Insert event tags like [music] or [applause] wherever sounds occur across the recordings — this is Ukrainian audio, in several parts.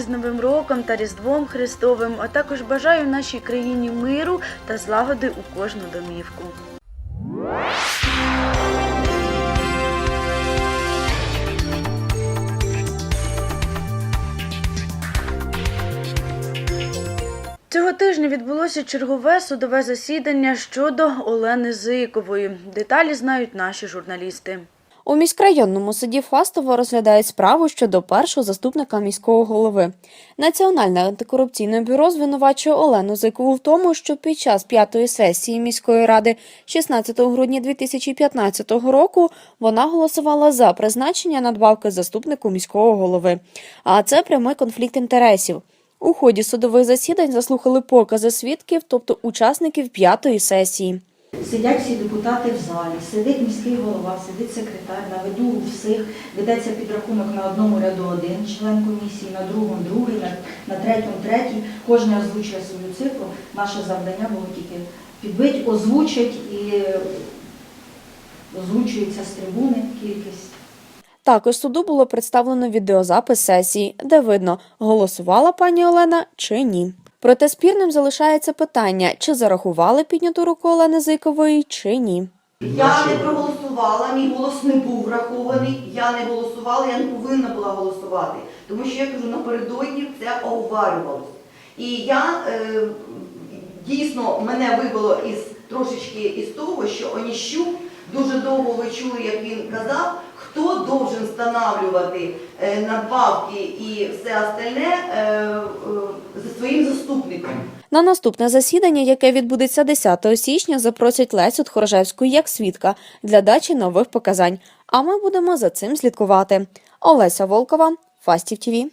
з Новим роком та Різдвом Христовим, а також бажаю нашій країні миру та злагоди у кожну домівку. Цього тижня відбулося чергове судове засідання щодо Олени Зикової. Деталі знають наші журналісти. У міськрайонному суді Фастово розглядають справу щодо першого заступника міського голови. Національне антикорупційне бюро звинувачує Олену Зикову в тому, що під час п'ятої сесії міської ради 16 грудня 2015 року вона голосувала за призначення надбавки заступнику міського голови. А це прямий конфлікт інтересів. У ході судових засідань заслухали покази свідків, тобто учасників п'ятої сесії. Сидять всі депутати в залі, сидить міський голова, сидить секретар, на виду у всіх, ведеться підрахунок на одному ряду один член комісії, на другому другий, на, третьому третій. Кожен озвучує свою цифру. Наше завдання було тільки підбити, озвучить і е, озвучується з трибуни кількість. Також суду було представлено відеозапис сесії, де видно, голосувала пані Олена чи ні. Проте спірним залишається питання, чи зарахували підняту руку Олени Зикової чи ні. Я не проголосувала, мій голос не був врахований, я не голосувала, я не повинна була голосувати. Тому що я кажу, напередодні це оговарювалося. І я е, дійсно мене вибило із трошечки із того, що Оніщук дуже довго ви чули, як він казав, хто должен встановлювати е, надбавки і все остальне е, е, за своїм заступником. На наступне засідання, яке відбудеться 10 січня, запросять Лесю Тхоржевську як свідка для дачі нових показань. А ми будемо за цим слідкувати. Олеся Волкова, Фастів ТІВІ.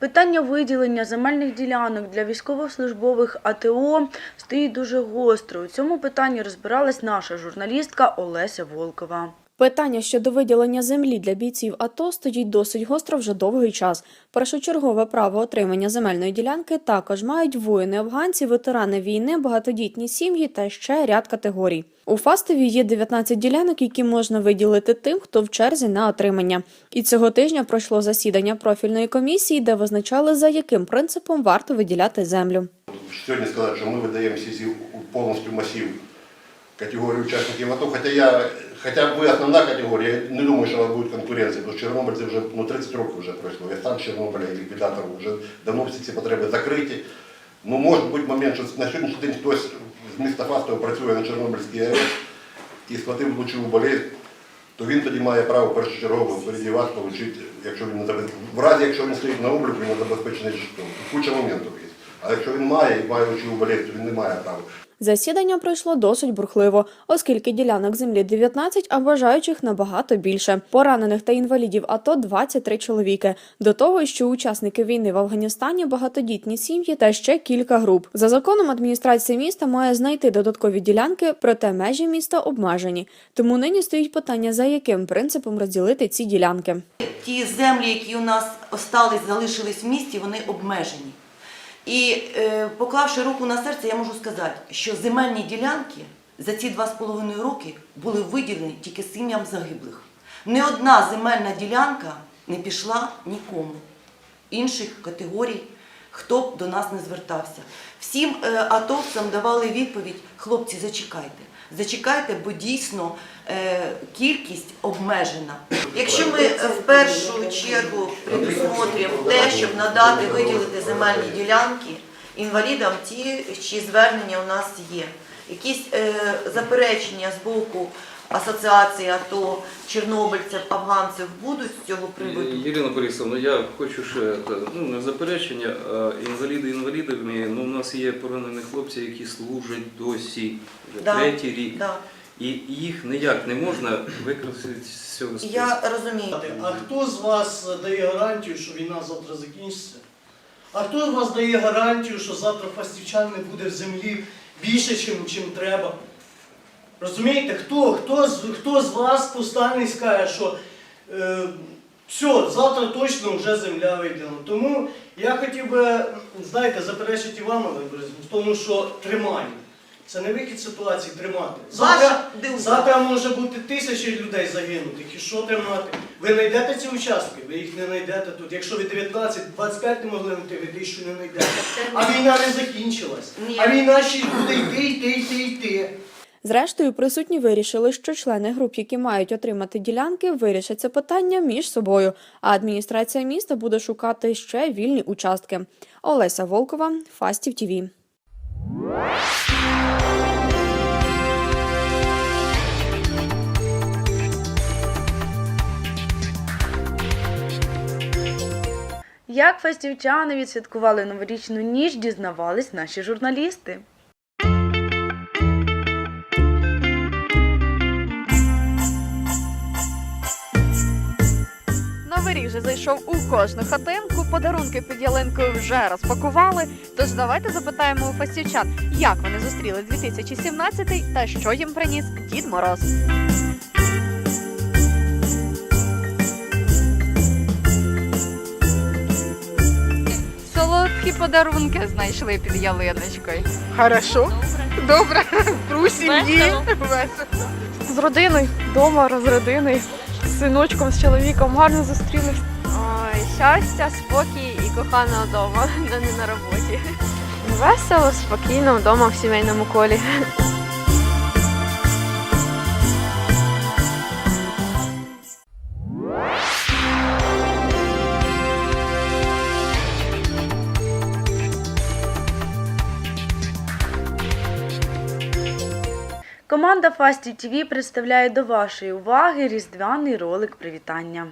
Питання виділення земельних ділянок для військовослужбових АТО стоїть дуже гостро. У цьому питанні розбиралась наша журналістка Олеся Волкова. Питання щодо виділення землі для бійців АТО стоїть досить гостро вже довгий час. Першочергове право отримання земельної ділянки також мають воїни, афганці, ветерани війни, багатодітні сім'ї та ще ряд категорій. У Фастові є 19 ділянок, які можна виділити тим, хто в черзі на отримання. І цього тижня пройшло засідання профільної комісії, де визначали, за яким принципом варто виділяти землю. Сьогодні сказати, що ми видаємо всі повністю масив категорії учасників АТО, хоча я, хоча ви основна категорія, я не думаю, що у вас буде конкуренція, що чорнобильці вже ну, 30 років вже пройшло. Я сам з Чорнобиля і ліквідатор вже давно всі ці потреби закриті. Ну, може бути момент, що на сьогоднішній день хтось з міста Фастова працює на Чорнобильській АЕС і схватив лучову болезнь, то він тоді має право першочергово впереді вас отримати, якщо він не забезпечений. В разі, якщо він стоїть на обліку, він не забезпечений житлом. Куча моментів є. А якщо він має і має лучову болезнь, то він не має права. Засідання пройшло досить бурхливо, оскільки ділянок землі 19, а бажаючих набагато більше. Поранених та інвалідів АТО 23 чоловіки. До того, що учасники війни в Афганістані багатодітні сім'ї та ще кілька груп. За законом адміністрація міста має знайти додаткові ділянки, проте межі міста обмежені. Тому нині стоїть питання, за яким принципом розділити ці ділянки. ті землі, які у нас остались, залишились в місті, вони обмежені. І е, поклавши руку на серце, я можу сказати, що земельні ділянки за ці два з половиною роки були виділені тільки сім'ям загиблих. Не одна земельна ділянка не пішла нікому інших категорій, хто б до нас не звертався. Всім е, атовцям давали відповідь: хлопці, зачекайте. Зачекайте, бо дійсно кількість обмежена. Якщо ми е, в першу чергу предусмотримо те, щоб надати виділити земельні ділянки інвалідам, ті чи звернення у нас є. Якісь е, заперечення з боку асоціації АТО, чорнобильців, афганців будуть з цього приводу? Ірина Борисовна, я хочу ще е, ну, не заперечення, а інваліди інвалідами. Ну, у нас є поранені хлопці, які служать досі Да, третій рік. Да. І їх ніяк не можна викреслити з цього списку. Я розумію. А хто з вас дає гарантію, що війна завтра закінчиться? А хто з вас дає гарантію, що завтра фастівчан не буде в землі більше, чим, чим треба? Розумієте, хто, хто, з, хто з вас постане і скаже, що е, Все, завтра точно вже земля виділена. Тому я хотів би, знаєте, заперечити Борисовну в тому, що тримаємо. Це не вихід ситуації тримати. Завтра, завтра може бути тисячі людей загинутих. І що тримати? Ви знайдете ці участки, ви їх не знайдете тут. Якщо ви 19, 25 не могли знайти, ви тисячу не знайдете. А війна не закінчилась. А війна ще буде йти, йти, йти, йти. Зрештою, присутні вирішили, що члени груп, які мають отримати ділянки, вирішать це питання між собою, а адміністрація міста буде шукати ще вільні участки. Олеся Волкова, Фастів ТІВІ. Як фестівчани відсвяткували новорічну ніч, дізнавались наші журналісти. Новий рік вже зайшов у кожну хатинку, подарунки під ялинкою вже розпакували. Тож давайте запитаємо у фастівчан, як вони зустріли 2017 та що їм приніс Дід Мороз. Подарунки знайшли під ялиночкою. Хорошо. Добре. У сім'ї. З родиною, вдома, з родиною, з синочком, з чоловіком гарно зустрілися. Ой, щастя, спокій і коханого вдома, [laughs] а не на роботі. Весело, спокійно, вдома в сімейному колі. Команда Фасті ТВ представляє до вашої уваги різдвяний ролик привітання.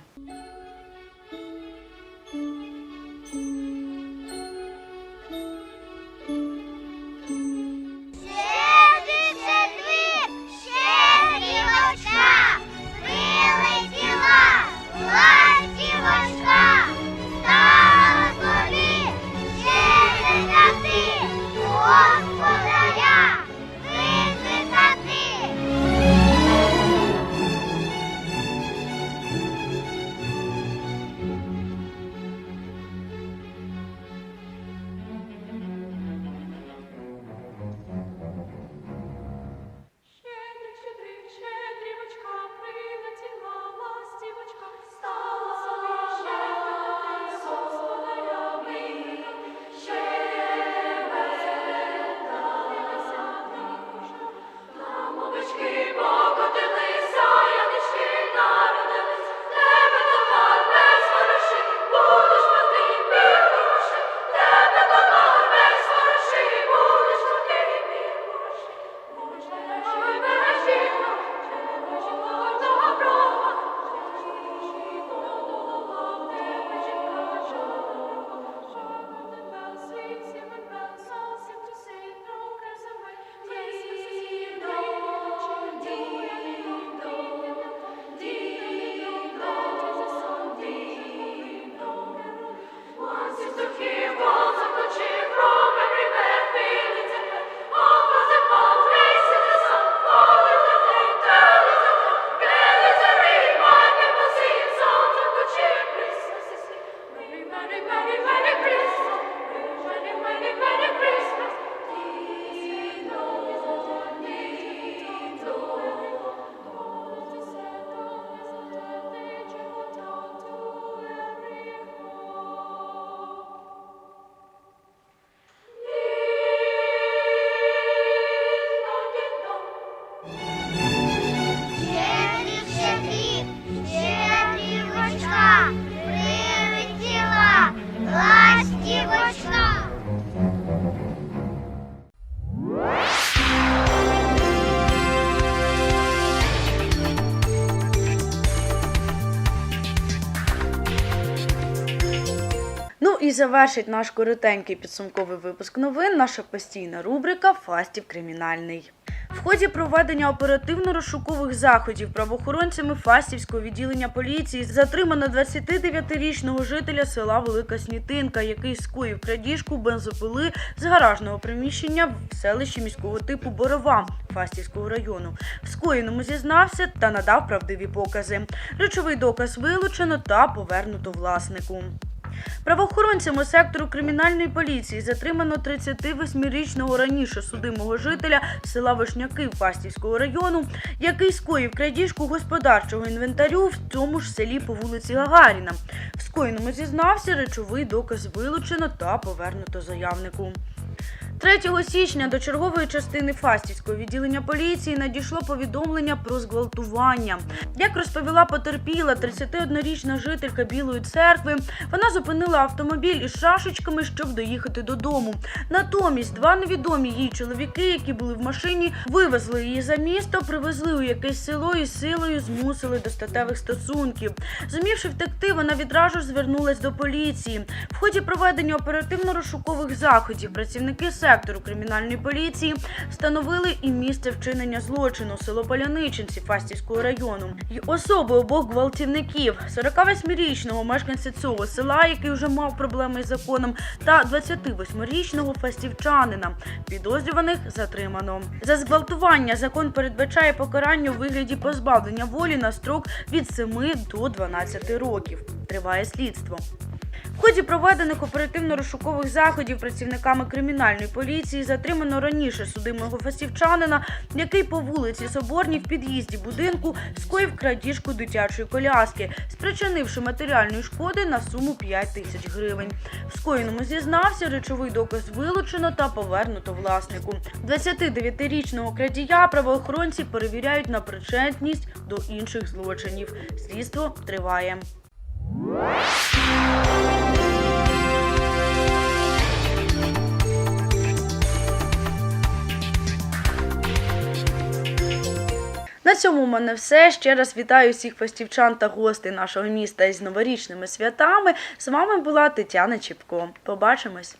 І завершить наш коротенький підсумковий випуск новин наша постійна рубрика Фастів кримінальний. В ході проведення оперативно-розшукових заходів правоохоронцями Фастівського відділення поліції затримано 29-річного жителя села Велика Снітинка, який скоїв крадіжку бензопили з гаражного приміщення в селищі міського типу Борова Фастівського району. В скоєному зізнався та надав правдиві покази. Речовий доказ вилучено та повернуто власнику. Правоохоронцями сектору кримінальної поліції затримано 38-річного раніше судимого жителя села Вишняки Пастівського району, який скоїв крадіжку господарчого інвентарю в цьому ж селі по вулиці Гагаріна. В скоєному зізнався, речовий доказ вилучено та повернуто заявнику. 3 січня до чергової частини Фастівського відділення поліції надійшло повідомлення про зґвалтування. Як розповіла потерпіла 31-річна жителька Білої церкви, вона зупинила автомобіль із шашечками, щоб доїхати додому. Натомість два невідомі їй чоловіки, які були в машині, вивезли її за місто, привезли у якесь село і силою змусили до статевих стосунків. Зумівши втекти, вона відразу ж звернулась до поліції. В ході проведення оперативно-розшукових заходів працівники сектору кримінальної поліції встановили і місце вчинення злочину село Поляничинці Фастівського району. І особи обох гвалтівників 48-річного мешканця цього села, який вже мав проблеми із законом, та 28-річного фастівчанина. Підозрюваних затримано. За зґвалтування закон передбачає покарання у вигляді позбавлення волі на строк від 7 до 12 років. Триває слідство. В ході проведених оперативно-розшукових заходів працівниками кримінальної поліції затримано раніше судимого фастівчанина, який по вулиці Соборній в під'їзді будинку скоїв крадіжку дитячої коляски, спричинивши матеріальної шкоди на суму 5 тисяч гривень. В скоєному зізнався, речовий доказ вилучено та повернуто власнику. 29-річного крадія правоохоронці перевіряють на причетність до інших злочинів. Слідство триває. Цьому в мене все. Ще раз вітаю всіх постівчан та гостей нашого міста із новорічними святами. З вами була Тетяна Чіпко. Побачимось!